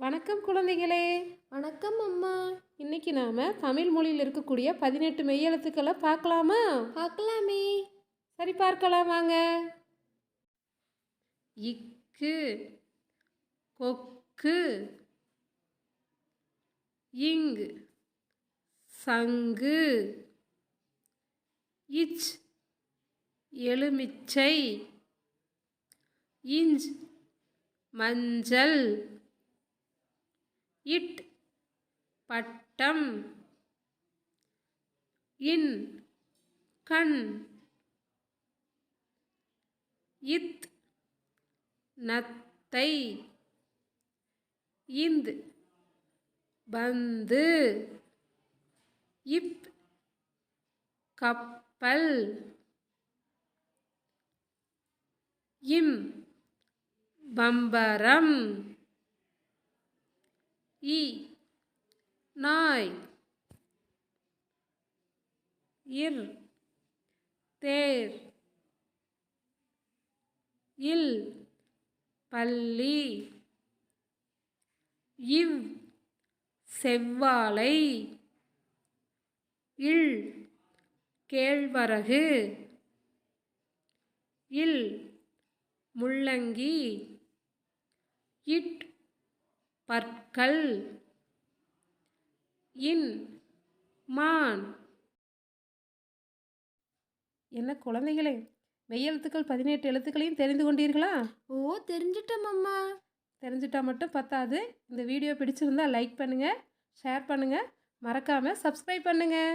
வணக்கம் குழந்தைகளே. வணக்கம் அம்மா. இன்னைக்கு நாம தமிழ் மொழியில் இருக்கக்கூடிய பதினெட்டு மெய்யெழுத்துக்களை பார்க்கலாமா? பார்க்கலாமே. சரி பார்க்கலாம் வாங்க. இக்கு கொக்கு இங்கு சங்கு இச் எலுமிச்சை இஞ்ச் மஞ்சள் இட் பட்டம். இன் கண். இத் நத்தை. இந்த் பந்து. இப் கப்பல். இம் பம்பரம். இ. நாய். இர் தேர். இல். பள்ளி. இவ். செவ்வாழை. இல். கேழ்வரகு. இல். முள்ளங்கி. இட். பற்கள். இன் மான். என்ன குழந்தைகளே மெய்யெழுத்துக்கள் பதினெட்டு எழுத்துக்களையும் தெரிந்து கொண்டீர்களா? ஓ தெரிஞ்சிட்டோம் அம்மா. தெரிஞ்சிட்டா மட்டும் பத்தாது. இந்த வீடியோ பிடிச்சிருந்தா லைக் பண்ணுங்கள் ஷேர் பண்ணுங்கள் மறக்காமல் சப்ஸ்கிரைப் பண்ணுங்கள்